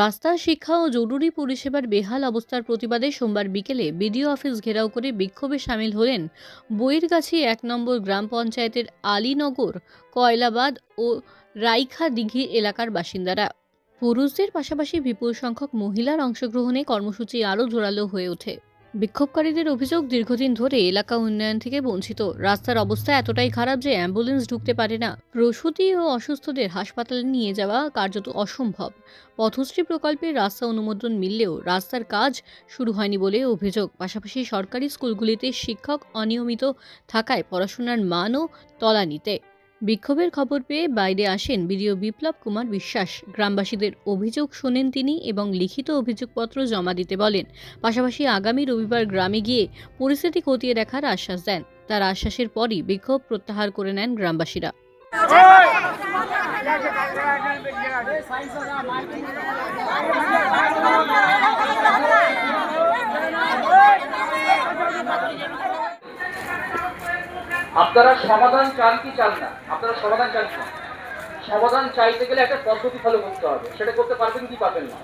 রাস্তা, শিক্ষা ও জরুরি পরিষেবার বেহাল অবস্থার প্রতিবাদে সোমবার বিকেলে বিডিও অফিস ঘেরাও করে বিক্ষোভে সামিল হলেন বইরগাছি এক নম্বর গ্রাম পঞ্চায়েতের আলীনগর, কয়লাবাদ ও রাইখা দিঘি এলাকার বাসিন্দারা। পুরুষদের পাশাপাশি বিপুল সংখ্যক মহিলার অংশগ্রহণে কর্মসূচি আরও জোরালো হয়ে ওঠে। বিক্ষোভকারীদের অভিযোগ দীর্ঘদিন ধরে এলাকা উন্নয়ন থেকে বঞ্চিত। রাস্তার অবস্থা এতটাই খারাপ যে অ্যাম্বুলেন্স ঢুকতে পারে না। প্রসূতি ও অসুস্থদের হাসপাতালে নিয়ে যাওয়া কার্যত অসম্ভব। পথশ্রী প্রকল্পের রাস্তা অনুমোদন মিললেও রাস্তার কাজ শুরু হয়নি বলে অভিযোগ। পাশাপাশি সরকারি স্কুলগুলিতে শিক্ষক অনিয়মিত থাকায় পড়াশোনার মানও তলানিতে। বিক্ষোভের খবর পেয়ে বাইরে আসেন বিডিও বিপ্লব কুমার বিশ্বাস। গ্রামবাসীদের অভিযোগ শোনেন তিনি এবং লিখিত অভিযোগপত্র জমা দিতে বলেন। পাশাপাশি আগামী রবিবার গ্রামে গিয়ে পরিস্থিতি খতিয়ে দেখার আশ্বাস দেন। তার আশ্বাসের পরই বিক্ষোভ প্রত্যাহার করে নেন গ্রামবাসীরা। আপনারা সমাধান চান কি চান না? আপনারা সমাধান চান কি? সমাধান চাইতে গেলে একটা পদ্ধতি ফলো করতে হবে। সেটা করতে পারবেন কি পারবেন না?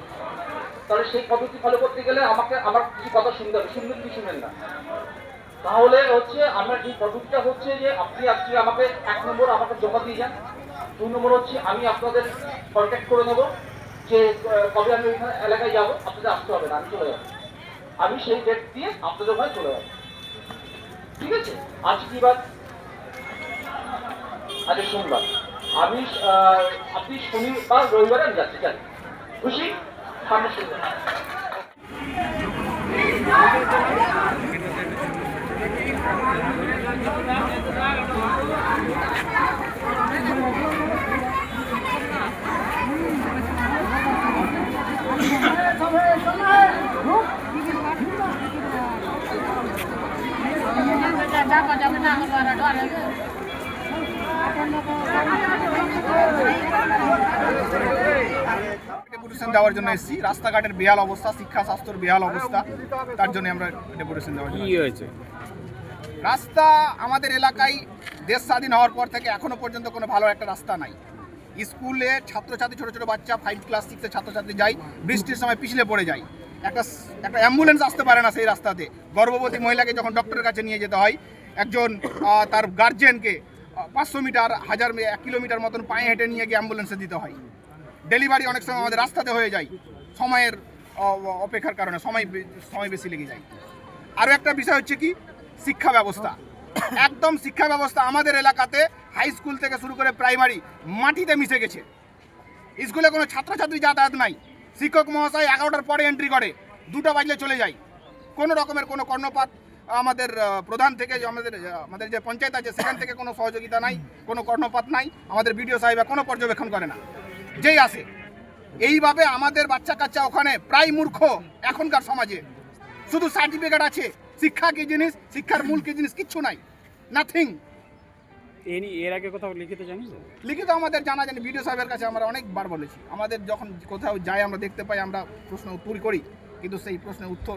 তাহলে সেই পদ্ধতি ফলো করতে গেলে আমাকে, আমার কিছু কথা শুনতে হবে। শুনবেন কি শুনবেন না? তাহলে হচ্ছে আমার যে পদ্ধতিটা হচ্ছে যে আপনি আজকে আমাকে এক নম্বর আমাকে জমা দিয়ে যান। দুই নম্বর হচ্ছে আমি আপনাদের কন্ট্যাক্ট করে নেব যে কবে আমি ওইখানে এলাকায় যাব। আপনাদের আসতে হবে না, আমি চলে যাব। আমি সেই ডেট দিয়ে আপনাদের ওখানে চলে যাব। ঠিক আছে? আজ কি বার আজকে সোমবার। আমি আপনি শনিবার রবিবারে আমি যাচ্ছি জানি খুশি? সামনে শুনবেন ডেপুটেশন দেওয়ার জন্য এসেছি। রাস্তাঘাটের বেহাল অবস্থা শিক্ষা স্বাস্থ্যের বেহাল অবস্থা তার জন্য আমরা ডেপুটেশন দেওয়ার জন্য কি হয়েছে? রাস্তা আমাদের এলাকায় দেশ স্বাধীন হওয়ার পর থেকে এখনও পর্যন্ত কোনো ভালো একটা রাস্তা নাই। স্কুলে ছাত্রছাত্রী ছোটো ছোটো বাচ্চা ফাইভ ক্লাস সিক্সের ছাত্রছাত্রী যায় বৃষ্টির সময় পিছলে পড়ে যায়। একটা একটা অ্যাম্বুলেন্স আসতে পারে না সেই রাস্তাতে। গর্ভবতী মহিলাকে যখন ডক্টরের কাছে নিয়ে যেতে হয় একজন তার গার্জেনকে পাঁচশো মিটার, হাজার এক কিলোমিটার মতন পায়ে হেঁটে নিয়ে গিয়ে অ্যাম্বুলেন্সে দিতে হয়। ডেলিভারি অনেক সময় আমাদের রাস্তাতে হয়ে যায়। সময়ের অপেক্ষার কারণে সময় সময় বেশি লেগে যায়। আরও একটা বিষয় হচ্ছে কি? শিক্ষা ব্যবস্থা। একদম শিক্ষা ব্যবস্থা আমাদের এলাকাতে হাই স্কুল থেকে শুরু করে প্রাইমারি মাটিতে মিশে গেছে। স্কুলে কোনো ছাত্রছাত্রী যাতায়াত নাই। শিক্ষক মহাশয় এগারোটার পরে এন্ট্রি করে। দুটো বাজলে চলে যায়। কোনো রকমের কোনো কর্ণপাত আমাদের প্রধান থেকে যে আমাদের আমাদের যে পঞ্চায়েত আছে সেখান থেকে কোনো সহযোগিতা নাই কোনো কর্ণপাত নাই আমাদের বিডিও সাহেব কোনো পর্যবেক্ষণ করে না। যেই আসে এইভাবে আমাদের বাচ্চা কাচ্চা ওখানে প্রায় মূর্খ এখনকার সমাজে। শুধু সার্টিফিকেট আছে শিক্ষা কি জিনিস শিক্ষার মূল কি জিনিস কিচ্ছু নাই। নাথিং এর আগে কোথাও লিখিত জানিস? লিখিত আমাদের জানা জানি বিডিও সাহেবের কাছে আমরা অনেকবার বলেছি। আমাদের যখন কোথাও যাই আমরা দেখতে পাই আমরা প্রশ্ন উত্তর করি কিন্তু সেই প্রশ্নের উত্তর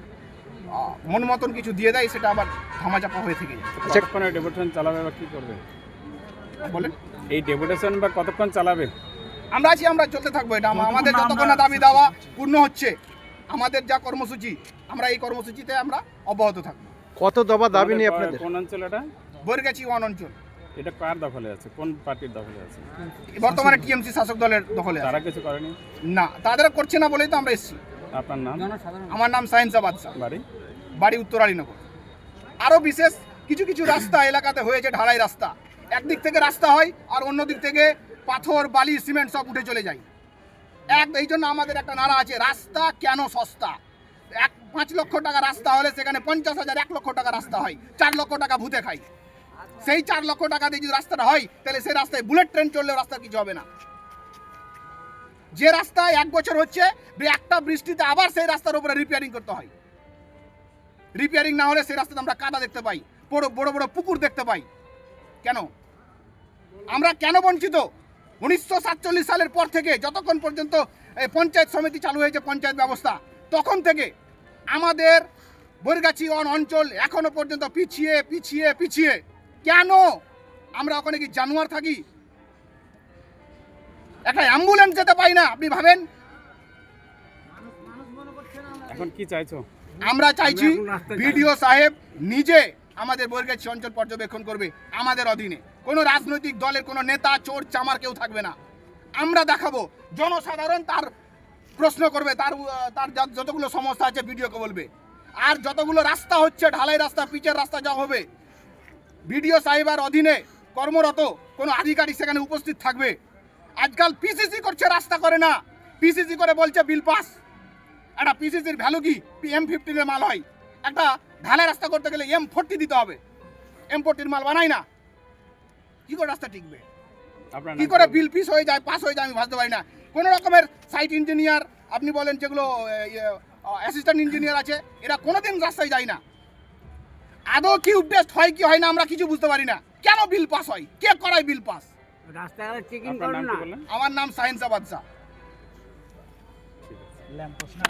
মন মতন কিছু দিয়ে দেয় সেটা আবার ধামাচাপা হয়ে থেকে যায়। কতক্ষণ ডেপুটেশন চালাবে বা কি করবে? বলেন? এই ডেপুটেশন বা কতক্ষণ চালাবে? আমরা আছি আমরা চলতে থাকব এটা। আমাদের যতক্ষণ না দাবি দেওয়া পূর্ণ হচ্ছে আমাদের যা কর্মসূচি আমরা এই কর্মসূচিতে আমরা অব্যাহত থাকব। কত দফা দাবি নিয়ে আপনাদের? কোন অঞ্চল এটা? বৈরগাছি ওয়ান অঞ্চল। এটা কার দখলে আছে? কোন পার্টির দখলে আছে? বর্তমানে টিএমসি শাসক দলের দখলে আছে। তারা কিছু করেনি? না তাদের করছে না বলেই তো আমরা এসেছি। আপনার নাম? আমার নাম সায়েন্সা বাদশাহ। বাড়ি? বাড়ি উত্তরালীনগর। আরও বিশেষ কিছু কিছু রাস্তা এলাকাতে হয়েছে ঢালাই রাস্তা। একদিক থেকে রাস্তা হয় আর অন্য দিক থেকে পাথর বালি সিমেন্ট সব উঠে চলে যায়। এক এই জন্য আমাদের একটা নারা আছে রাস্তা কেন সস্তা? এক পাঁচ লক্ষ টাকা রাস্তা হলে সেখানে পঞ্চাশ হাজার এক লক্ষ টাকা রাস্তা হয়। চার লক্ষ টাকা ভূতে খাই সেই চার লক্ষ টাকা দিয়ে যদি রাস্তাটা হয় তাহলে সেই রাস্তায় বুলেট ট্রেন চললেও রাস্তা কিছু হবে না। যে রাস্তায় এক বছর হচ্ছে একটা বৃষ্টিতে আবার সেই রাস্তার উপরে রিপেয়ারিং করতে হয়। রিপেয়ারিং না হলে সেই রাস্তাতে আমরা কাদা দেখতে পাই, বড় বড় বড় পুকুর দেখতে পাই। কেন? আমরা কেন বঞ্চিত? উনিশশো সাতচল্লিশ সালের পর থেকে যতক্ষণ পর্যন্ত পঞ্চায়েত সমিতি চালু হয়েছে পঞ্চায়েত ব্যবস্থা, তখন থেকে আমাদের বৈরগাছি অন অঞ্চল এখনও পর্যন্ত পিছিয়ে পিছিয়ে পিছিয়ে। কেন? আমরা ওখানে কি জানুয়ার থাকি? একটা অ্যাম্বুলেন্স যেতে পাই না আপনি ভাবেন? এখন কি চাইছো? আমরা চাইছি বিডিও সাহেব নিজে আমাদের বর্গেছি অঞ্চল পর্যবেক্ষণ করবে আমাদের অধীনে। কোনো রাজনৈতিক দলের কোনো নেতা চোর চামার কেউ থাকবে না। আমরা দেখাবো জনসাধারণ তার প্রশ্ন করবে তার তার যতগুলো সমস্যা আছে ভিডিওকে বলবে। আর যতগুলো রাস্তা হচ্ছে ঢালাই রাস্তা পিচের রাস্তা যা হবে বিডিও সাহেবের অধীনে কর্মরত কোনো আধিকারিক সেখানে উপস্থিত থাকবে। আজকাল পিসিসি করছে রাস্তা করে না। পিসিসি করে বলছে বিল পাস একটা পিসিসির ভ্যালু কি? এম ফিফটিনের মাল হয়। একটা ঢালাই রাস্তা করতে গেলে এম ফোরটি দিতে হবে। এম ফোরটির মাল বানাই না। কি করে রাস্তা টিকবে? কি করে বিল পিস হয়ে যায় পাস হয়ে যায় আমি ভাবতে পারি না। কোনো রকমের সাইট ইঞ্জিনিয়ার আপনি বলেন যেগুলো অ্যাসিস্ট্যান্ট ইঞ্জিনিয়ার আছে এরা কোনোদিন রাস্তায় যায় না। আদৌ কি উপটেস্ট হয় কি হয় না আমরা কিছু বুঝতে পারি না। কেন বিল পাস হয়? কে করায় বিল পাস রাস্তাঘাট চেকিং আপনার না। আমার নাম ঠিক আছে।